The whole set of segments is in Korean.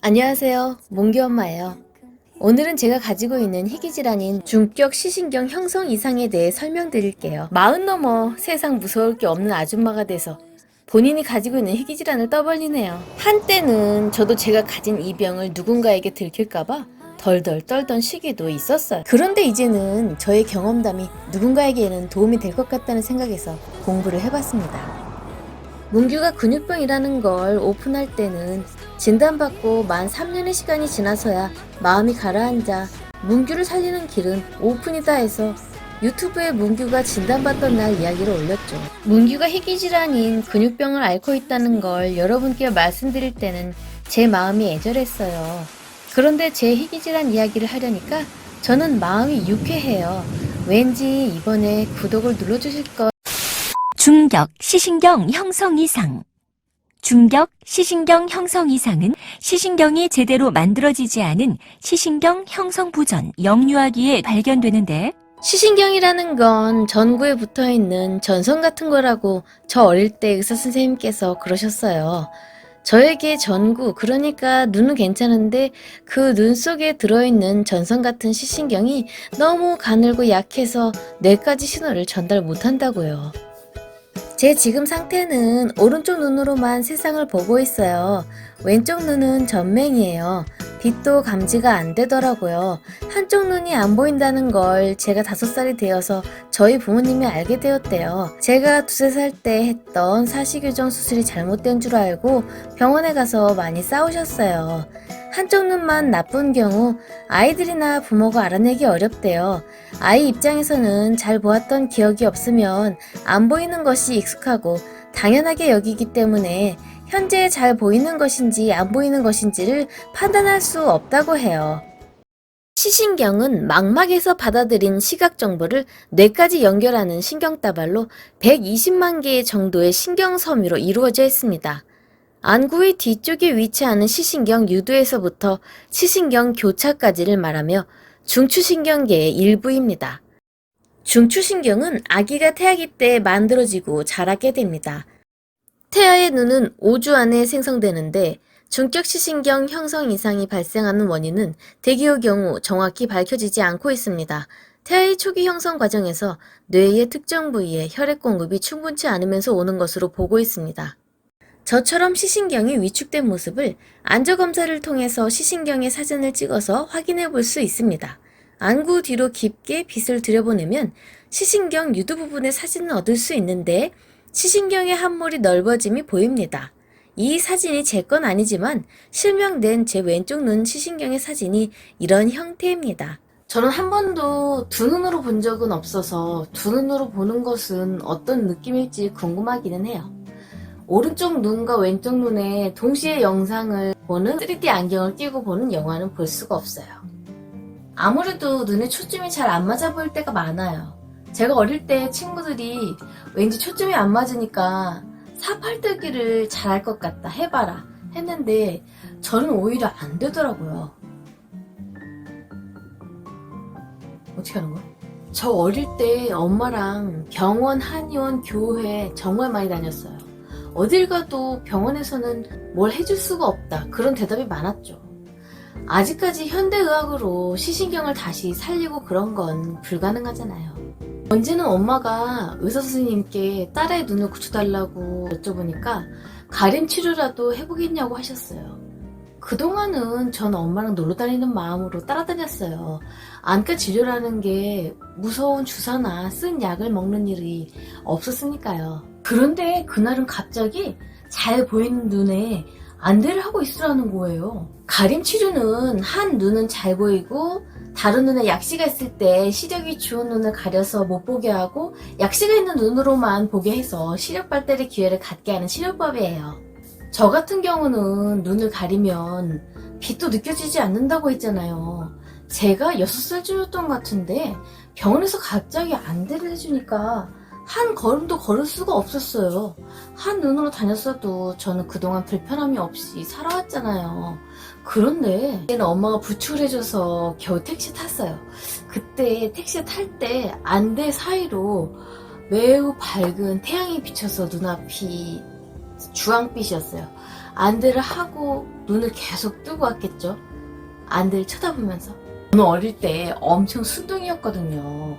안녕하세요. 몽규 엄마예요. 오늘은 제가 가지고 있는 희귀 질환인 중격 시신경 형성 이상에 대해 설명드릴게요. 마흔 넘어 세상 무서울 게 없는 아줌마가 돼서 본인이 가지고 있는 희귀 질환을 떠벌리네요. 한때는 저도 제가 가진 이 병을 누군가에게 들킬까봐 덜덜 떨던 시기도 있었어요. 그런데 이제는 저의 경험담이 누군가에게는 도움이 될 것 같다는 생각에서 공부를 해봤습니다. 문규가 근육병이라는 걸 오픈할 때는 진단받고 만 3년의 시간이 지나서야 마음이 가라앉아 문규를 살리는 길은 오픈이다 해서 유튜브에 문규가 진단받던 날 이야기를 올렸죠. 문규가 희귀질환인 근육병을 앓고 있다는 걸 여러분께 말씀드릴 때는 제 마음이 애절했어요. 그런데 제 희귀질환 이야기를 하려니까 저는 마음이 유쾌해요. 왠지 이번에 구독을 눌러주실 것 중격 시신경 형성 이상. 중격 시신경 형성 이상은 시신경이 제대로 만들어지지 않은 시신경 형성 부전, 영유아기에 발견되는데 시신경이라는 건 전구에 붙어 있는 전선 같은 거라고 저 어릴 때 의사 선생님께서 그러셨어요. 저에게 전구, 그러니까 눈은 괜찮은데 그 눈 속에 들어있는 전선 같은 시신경이 너무 가늘고 약해서 뇌까지 신호를 전달 못한다고요. 제 지금 상태는 오른쪽 눈으로만 세상을 보고 있어요. 왼쪽 눈은 전맹이에요. 빛도 감지가 안 되더라고요. 한쪽 눈이 안 보인다는 걸 제가 다섯 살이 되어서 저희 부모님이 알게 되었대요. 제가 두세 살 때 했던 사시교정 수술이 잘못된 줄 알고 병원에 가서 많이 싸우셨어요. 한쪽 눈만 나쁜 경우 아이들이나 부모가 알아내기 어렵대요. 아이 입장에서는 잘 보았던 기억이 없으면 안 보이는 것이 익숙하고 당연하게 여기기 때문에 현재 잘 보이는 것인지 안 보이는 것인지를 판단할 수 없다고 해요. 시신경은 망막에서 받아들인 시각 정보를 뇌까지 연결하는 신경다발로 120만 개 정도의 신경 섬유로 이루어져 있습니다. 안구의 뒤쪽에 위치하는 시신경 유두에서부터 시신경 교차까지를 말하며 중추신경계의 일부입니다. 중추신경은 아기가 태아기 때 만들어지고 자라게 됩니다. 태아의 눈은 5주 안에 생성되는데 중격 시신경 형성 이상이 발생하는 원인은 대기의 경우 정확히 밝혀지지 않고 있습니다. 태아의 초기 형성 과정에서 뇌의 특정 부위에 혈액 공급이 충분치 않으면서 오는 것으로 보고 있습니다. 저처럼 시신경이 위축된 모습을 안저 검사를 통해서 시신경의 사진을 찍어서 확인해 볼 수 있습니다. 안구 뒤로 깊게 빛을 들여보내면 시신경 유두 부분의 사진을 얻을 수 있는데 시신경의 함몰이 넓어짐이 보입니다. 이 사진이 제 건 아니지만 실명된 제 왼쪽 눈 시신경의 사진이 이런 형태입니다. 저는 한 번도 두 눈으로 본 적은 없어서 두 눈으로 보는 것은 어떤 느낌일지 궁금하기는 해요. 오른쪽 눈과 왼쪽 눈에 동시에 영상을 보는 3D 안경을 끼고 보는 영화는 볼 수가 없어요. 아무래도 눈에 초점이 잘 안 맞아 보일 때가 많아요. 제가 어릴 때 친구들이 왠지 초점이 안 맞으니까 사팔뜨기를 잘할 것 같다 해봐라 했는데 저는 오히려 안 되더라고요. 어떻게 하는 거야? 저 어릴 때 엄마랑 병원, 한의원, 교회 정말 많이 다녔어요. 어딜 가도 병원에서는 뭘 해줄 수가 없다. 그런 대답이 많았죠. 아직까지 현대의학으로 시신경을 다시 살리고 그런 건 불가능하잖아요. 언제는 엄마가 의사 선생님께 딸의 눈을 고쳐달라고 여쭤보니까 가림 치료라도 해보겠냐고 하셨어요. 그동안은 저는 엄마랑 놀러 다니는 마음으로 따라다녔어요. 안과 치료라는 게 무서운 주사나 쓴 약을 먹는 일이 없었으니까요. 그런데 그날은 갑자기 잘 보이는 눈에 안대를 하고 있으라는 거예요. 가림 치료는 한 눈은 잘 보이고 다른 눈에 약시가 있을 때 시력이 좋은 눈을 가려서 못 보게 하고 약시가 있는 눈으로만 보게 해서 시력 발달의 기회를 갖게 하는 치료법이에요. 저 같은 경우는 눈을 가리면 빛도 느껴지지 않는다고 했잖아요. 제가 6살쯤이었던 것 같은데 병원에서 갑자기 안대를 해주니까 한 걸음도 걸을 수가 없었어요. 한 눈으로 다녔어도 저는 그동안 불편함이 없이 살아왔잖아요. 그런데 그때는 엄마가 부축을 해줘서 겨우 택시 탔어요. 그때 택시 탈 때 안대 사이로 매우 밝은 태양이 비쳐서 눈앞이 주황빛이었어요. 안대를 하고 눈을 계속 뜨고 왔겠죠. 안대를 쳐다보면서. 저는 어릴 때 엄청 순둥이였거든요.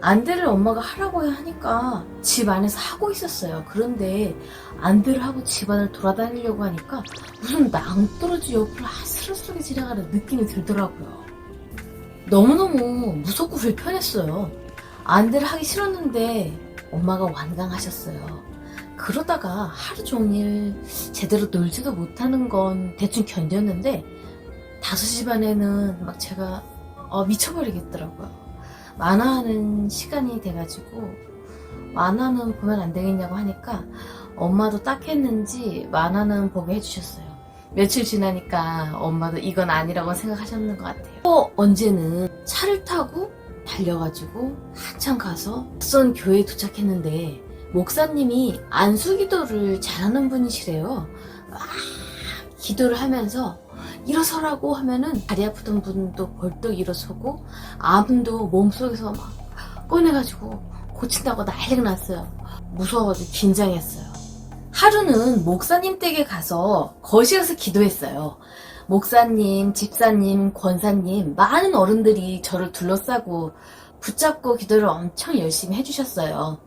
안대를 엄마가 하라고 하니까 집 안에서 하고 있었어요. 그런데 안대를 하고 집 안을 돌아다니려고 하니까 무슨 낭떠러지 옆을 아슬아슬하게 지나가는 느낌이 들더라고요. 너무너무 무섭고 불편했어요. 안대를 하기 싫었는데 엄마가 완강하셨어요. 그러다가 하루 종일 제대로 놀지도 못하는 건 대충 견뎠는데 5시 반에는 막 제가 어, 미쳐버리겠더라고요. 만화하는 시간이 돼가지고 만화는 보면 안 되겠냐고 하니까 엄마도 딱 했는지 만화는 보게 해주셨어요. 며칠 지나니까 엄마도 이건 아니라고 생각하셨는 것 같아요. 또 언제는 차를 타고 달려가지고 한참 가서 낯선 교회에 도착했는데 목사님이 안수기도를 잘하는 분이시래요. 막 기도를 하면서 일어서라고 하면은 다리 아프던 분도 벌떡 일어서고 암도 몸속에서 막 꺼내가지고 고친다고 난리가 났어요. 무서워가지고 긴장했어요. 하루는 목사님 댁에 가서 거실에서 기도했어요. 목사님, 집사님, 권사님, 많은 어른들이 저를 둘러싸고 붙잡고 기도를 엄청 열심히 해주셨어요.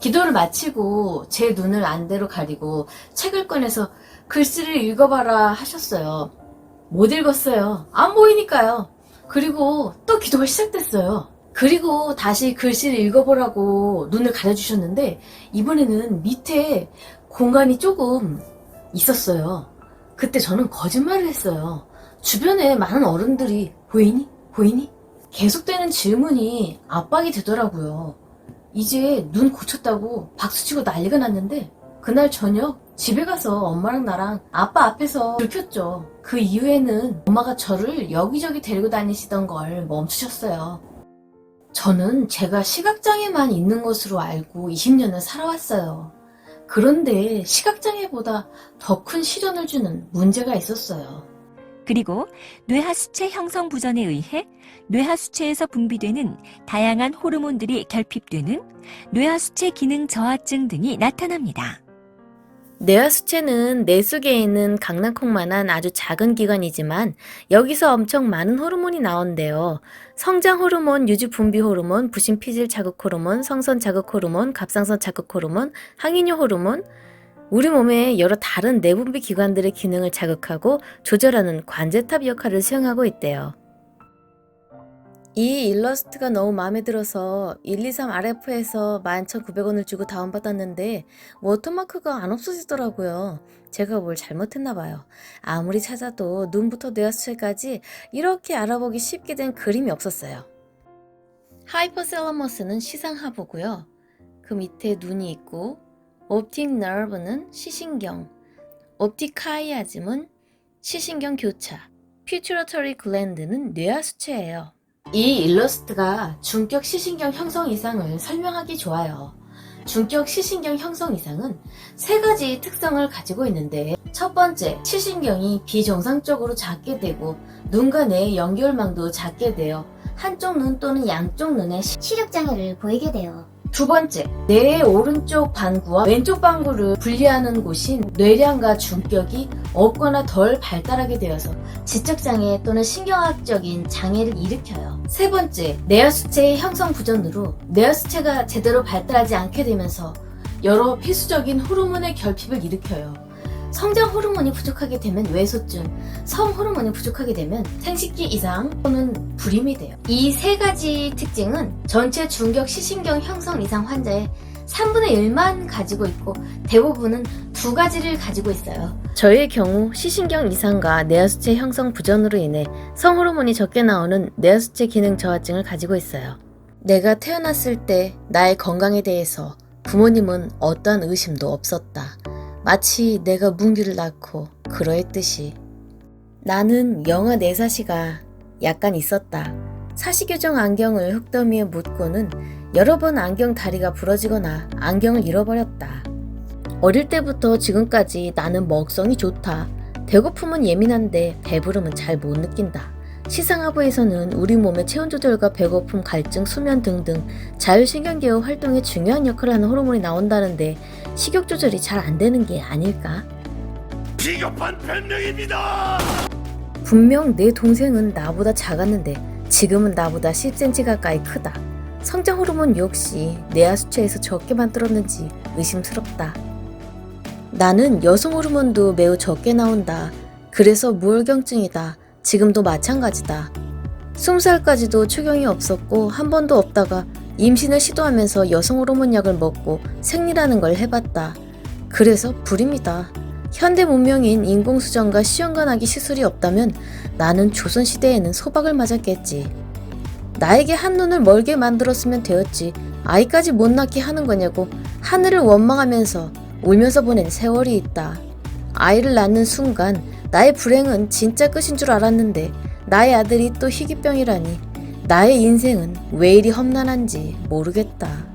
기도를 마치고 제 눈을 안대로 가리고 책을 꺼내서 글씨를 읽어봐라 하셨어요. 못 읽었어요. 안 보이니까요. 그리고 또 기도가 시작됐어요. 그리고 다시 글씨를 읽어보라고 눈을 가려주셨는데 이번에는 밑에 공간이 조금 있었어요. 그때 저는 거짓말을 했어요. 주변에 많은 어른들이 보이니? 보이니? 계속되는 질문이 압박이 되더라고요. 이제 눈 고쳤다고 박수치고 난리가 났는데 그날 저녁 집에 가서 엄마랑 나랑 아빠 앞에서 들켰죠. 그 이후에는 엄마가 저를 여기저기 데리고 다니시던 걸 멈추셨어요. 저는 제가 시각장애만 있는 것으로 알고 20년을 살아왔어요. 그런데 시각장애보다 더 큰 시련을 주는 문제가 있었어요. 그리고 뇌하수체 형성 부전에 의해 뇌하수체에서 분비되는 다양한 호르몬들이 결핍되는 뇌하수체 기능 저하증 등이 나타납니다. 뇌하수체는 뇌 속에 있는 강낭콩만한 아주 작은 기관이지만 여기서 엄청 많은 호르몬이 나온대요. 성장 호르몬, 유지 분비 호르몬, 부신 피질 자극 호르몬, 성선 자극 호르몬, 갑상선 자극 호르몬, 항인효 호르몬, 우리 몸의 여러 다른 내분비 기관들의 기능을 자극하고 조절하는 관제탑 역할을 수행하고 있대요. 이 일러스트가 너무 마음에 들어서 123RF에서 11,900원을 주고 다운받았는데 워터마크가 안 없어지더라고요. 제가 뭘 잘못했나 봐요. 아무리 찾아도 눈부터 뇌하수체까지 이렇게 알아보기 쉽게 된 그림이 없었어요. 하이퍼셀러머스는 시상하부고요. 그 밑에 눈이 있고 옵틱 너브는 시신경, 옵티카이아즘은 시신경 교차, 퓨추러터리 글랜드는 뇌하수체예요. 이 일러스트가 중격 시신경 형성 이상을 설명하기 좋아요. 중격 시신경 형성 이상은 세 가지 특성을 가지고 있는데 첫 번째, 시신경이 비정상적으로 작게 되고 눈과 뇌의 연결망도 작게 되어 한쪽 눈 또는 양쪽 눈에 시- 시력장애를 보이게 돼요. 두 번째, 뇌의 오른쪽 반구와 왼쪽 반구를 분리하는 곳인 뇌량과 중격이 없거나 덜 발달하게 되어서 지적장애 또는 신경학적인 장애를 일으켜요. 세 번째, 뇌하수체의 형성 부전으로 뇌하수체가 제대로 발달하지 않게 되면서 여러 필수적인 호르몬의 결핍을 일으켜요. 성장 호르몬이 부족하게 되면 외소증, 성 호르몬이 부족하게 되면 생식기 이상 또는 불임이 돼요. 이 세 가지 특징은 전체 중격 시신경 형성 이상 환자의 3분의 1만 가지고 있고 대부분은 두 가지를 가지고 있어요. 저의 경우 시신경 이상과 뇌하수체 형성 부전으로 인해 성호르몬이 적게 나오는 뇌하수체 기능 저하증을 가지고 있어요. 내가 태어났을 때 나의 건강에 대해서 부모님은 어떠한 의심도 없었다. 마치 내가 문규를 낳고 그러했듯이 나는 영아 내사시가 약간 있었다. 사시교정 안경을 흙더미에 묻고는 여러 번 안경 다리가 부러지거나 안경을 잃어버렸다. 어릴 때부터 지금까지 나는 먹성이 좋다. 배고픔은 예민한데 배부름은 잘 못 느낀다. 시상하부에서는 우리 몸의 체온 조절과 배고픔, 갈증, 수면 등등 자율신경계의 활동에 중요한 역할을 하는 호르몬이 나온다는데 식욕 조절이 잘 안 되는 게 아닐까? 비겁한 변명입니다. 분명 내 동생은 나보다 작았는데 지금은 나보다 10cm 가까이 크다. 성장 호르몬 역시 내하 수치에서 적게 만들었는지 의심스럽다. 나는 여성 호르몬도 매우 적게 나온다. 그래서 무월경증이다. 지금도 마찬가지다. 20살까지도 초경이 없었고 한 번도 없다가 임신을 시도하면서 여성 호르몬 약을 먹고 생리라는 걸 해봤다. 그래서 불임이다. 현대 문명인 인공수정과 시험관하기 시술이 없다면 나는 조선시대에는 소박을 맞았겠지. 나에게 한눈을 멀게 만들었으면 되었지. 아이까지 못 낳게 하는 거냐고 하늘을 원망하면서 울면서 보낸 세월이 있다. 아이를 낳는 순간 나의 불행은 진짜 끝인 줄 알았는데 나의 아들이 또 희귀병이라니 나의 인생은 왜 이리 험난한지 모르겠다.